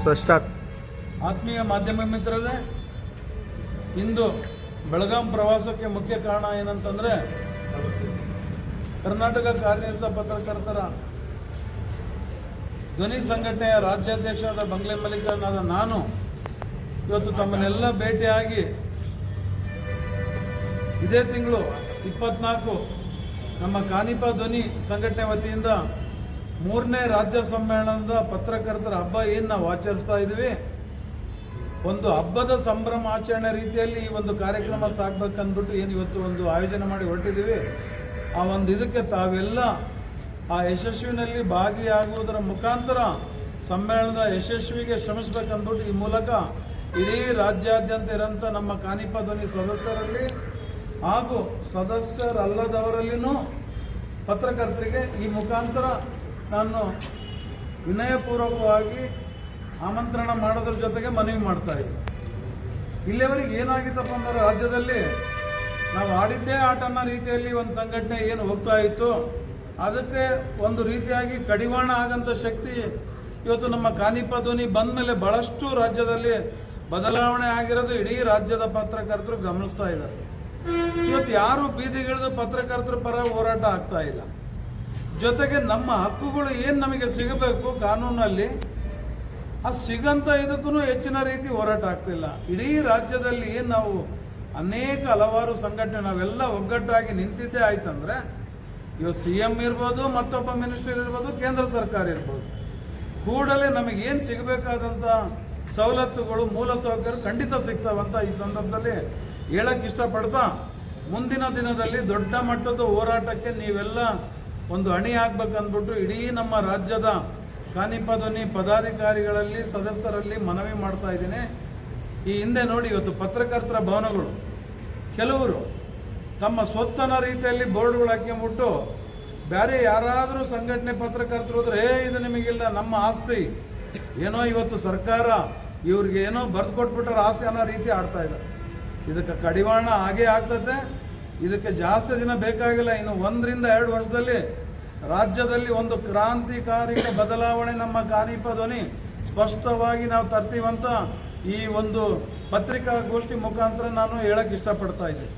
Start ಆತ್ಮೀಯ ಮಾಧ್ಯಮ ಮಿತ್ರರೇ, ಇಂದು ಬೆಳಗಾಂ ಪ್ರವಾಸಕ್ಕೆ ಮುಖ್ಯ ಕಾರಣ ಏನಂತಂದ್ರೆ, ಕರ್ನಾಟಕ ಕಾರ್ಯನಿರತ ಪತ್ರಕರ್ತರ ಧ್ವನಿ ಸಂಘಟನೆಯ ರಾಜ್ಯಾಧ್ಯಕ್ಷರಾದ ಬಂಗ್ಲೆ ಮಲ್ಲಿಕನಾದ ನಾನು ಇವತ್ತು ತಮ್ಮನ್ನೆಲ್ಲ ಭೇಟಿಯಾಗಿ ಇದೇ ತಿಂಗಳು ಇಪ್ಪತ್ನಾಲ್ಕು ನಮ್ಮ ಕಾನಿಪ ಧ್ವನಿ ಸಂಘಟನೆ ವತಿಯಿಂದ ಮೂರನೇ ರಾಜ್ಯ ಸಮ್ಮೇಳನದ ಪತ್ರಕರ್ತರ ಹಬ್ಬ ಏನು ನಾವು ಆಚರಿಸ್ತಾ ಇದ್ದೀವಿ ಒಂದು ಹಬ್ಬದ ಸಂಭ್ರಮ ಆಚರಣೆ ರೀತಿಯಲ್ಲಿ ಈ ಒಂದು ಕಾರ್ಯಕ್ರಮ ಸಾಕ್ಬೇಕಂದ್ಬಿಟ್ಟು ಏನು ಇವತ್ತು ಒಂದು ಆಯೋಜನೆ ಮಾಡಿ ಹೊರಟಿದ್ದೀವಿ ಆ ಒಂದು ಇದಕ್ಕೆ ತಾವೆಲ್ಲ ಆ ಯಶಸ್ವಿನಲ್ಲಿ ಭಾಗಿಯಾಗುವುದರ ಮುಖಾಂತರ ಸಮ್ಮೇಳನದ ಯಶಸ್ವಿಗೆ ಶ್ರಮಿಸಬೇಕಂದ್ಬಿಟ್ಟು ಈ ಮೂಲಕ ಇಡೀ ರಾಜ್ಯಾದ್ಯಂತ ಇರೋಂಥ ನಮ್ಮ ಕಾನಿಪ ಧ್ವನಿ ಸದಸ್ಯರಲ್ಲಿ ಹಾಗೂ ಸದಸ್ಯರಲ್ಲದವರಲ್ಲಿನೂ ಪತ್ರಕರ್ತರಿಗೆ ಈ ಮುಖಾಂತರ ನಾನು ವಿನಯಪೂರ್ವಕವಾಗಿ ಆಮಂತ್ರಣ ಮಾಡೋದ್ರ ಜೊತೆಗೆ ಮನವಿ ಮಾಡ್ತಾ ಇದ್ದೀನಿ. ಇಲ್ಲಿಯವರೆಗೆ ಏನಾಗಿತ್ತಪ್ಪ ಅಂದ್ರೆ ರಾಜ್ಯದಲ್ಲಿ ನಾವು ಆಡಿದ್ದೇ ಆಟ ಅನ್ನೋ ರೀತಿಯಲ್ಲಿ ಒಂದು ಸಂಘಟನೆ ಏನು ಹೋಗ್ತಾ ಇತ್ತು. ಅದಕ್ಕೆ ಒಂದು ರೀತಿಯಾಗಿ ಕಡಿವಾಣ ಆಗಂಥ ಶಕ್ತಿ ಇವತ್ತು ನಮ್ಮ ಕಾನಿಪ ಧ್ವನಿ ಬಂದ ಮೇಲೆ ಬಹಳಷ್ಟು ರಾಜ್ಯದಲ್ಲಿ ಬದಲಾವಣೆ ಆಗಿರೋದು ಇಡೀ ರಾಜ್ಯದ ಪತ್ರಕರ್ತರು ಗಮನಿಸ್ತಾ ಇದ್ದಾರೆ. ಇವತ್ತು ಯಾರು ಬೀದಿಗಿಳಿದು ಪತ್ರಕರ್ತರ ಪರ ಹೋರಾಟ ಆಗ್ತಾ ಇಲ್ಲ. ಜೊತೆಗೆ ನಮ್ಮ ಹಕ್ಕುಗಳು ಏನು ನಮಗೆ ಸಿಗಬೇಕು ಕಾನೂನಲ್ಲಿ ಆ ಸಿಗಂತ ಇದಕ್ಕೂ ಹೆಚ್ಚಿನ ರೀತಿ ಹೋರಾಟ ಆಗ್ತಿಲ್ಲ. ಇಡೀ ರಾಜ್ಯದಲ್ಲಿ ಏನು ನಾವು ಅನೇಕ ಹಲವಾರು ಸಂಘಟನೆ, ನಾವೆಲ್ಲ ಒಗ್ಗಟ್ಟಾಗಿ ನಿಂತಿದ್ದೇ ಆಯ್ತಂದ್ರೆ, ಇವಾಗ ಸಿ ಎಂ ಇರ್ಬೋದು, ಮತ್ತೊಬ್ಬ ಮಿನಿಸ್ಟರ್ ಇರ್ಬೋದು, ಕೇಂದ್ರ ಸರ್ಕಾರ ಇರ್ಬೋದು. ಕೂಡಲೇ ನಮಗೆ ಏನು ಸಿಗಬೇಕಾದಂಥ ಸವಲತ್ತುಗಳು, ಮೂಲ ಸೌಕರ್ಯ ಖಂಡಿತ ಸಿಗ್ತಾವಂತ ಈ ಸಂದರ್ಭದಲ್ಲಿ ಹೇಳಕ್ಕೆ ಇಷ್ಟಪಡ್ತಾ, ಮುಂದಿನ ದಿನದಲ್ಲಿ ದೊಡ್ಡ ಮಟ್ಟದ ಹೋರಾಟಕ್ಕೆ ನೀವೆಲ್ಲ ಒಂದು ಅಣಿ ಆಗ್ಬೇಕಂದ್ಬಿಟ್ಟು ಇಡೀ ನಮ್ಮ ರಾಜ್ಯದ ಖಾನಿಪದೋನಿ ಧ್ವನಿ ಪದಾಧಿಕಾರಿಗಳಲ್ಲಿ, ಸದಸ್ಯರಲ್ಲಿ ಮನವಿ ಮಾಡ್ತಾ ಇದ್ದೀನಿ. ಈ ಹಿಂದೆ ನೋಡಿ, ಇವತ್ತು ಪತ್ರಕರ್ತರ ಭವನಗಳು. ಕೆಲವರು ತಮ್ಮ ಸ್ವತ್ತನ ರೀತಿಯಲ್ಲಿ ಬೋರ್ಡ್ಗಳು ಹಾಕ್ಕೊಂಬಿಟ್ಟು ಬೇರೆ ಯಾರಾದರೂ ಸಂಘಟನೆ ಪತ್ರಕರ್ತರು ಹೋದ್ರೆ, ಏ, ಇದು ನಿಮಗಿಲ್ಲ ನಮ್ಮ ಆಸ್ತಿ. ಏನೋ ಇವತ್ತು ಸರ್ಕಾರ ಇವ್ರಿಗೆ ಏನೋ ಬರೆದು ಕೊಟ್ಬಿಟ್ಟಾರೆ, ಆಸ್ತಿ ಅನ್ನೋ ರೀತಿ ಆಡ್ತಾ ಇದ್ದಾರೆ ಇದಕ್ಕೆ ಕಡಿವಾಣ ಆಗೇ ಆಗ್ತದೆ. ಇದಕ್ಕೆ ಜಾಸ್ತಿ ದಿನ ಬೇಕಾಗಿಲ್ಲ. ಇನ್ನು ಒಂದರಿಂದ ಎರಡು ವರ್ಷದಲ್ಲಿ ರಾಜ್ಯದಲ್ಲಿ ಒಂದು ಕ್ರಾಂತಿಕಾರಿಕ ಬದಲಾವಣೆ ನಮ್ಮ ಕಾನಿಪ ಧ್ವನಿ. ಸ್ಪಷ್ಟವಾಗಿ ನಾವು ತರ್ತೀವಂತ ಈ ಒಂದು ಪತ್ರಿಕಾಗೋಷ್ಠಿ ಮುಖಾಂತರ ನಾನು ಹೇಳಕ್ಕೆ ಇಷ್ಟಪಡ್ತಾ ಇದ್ದೀನಿ.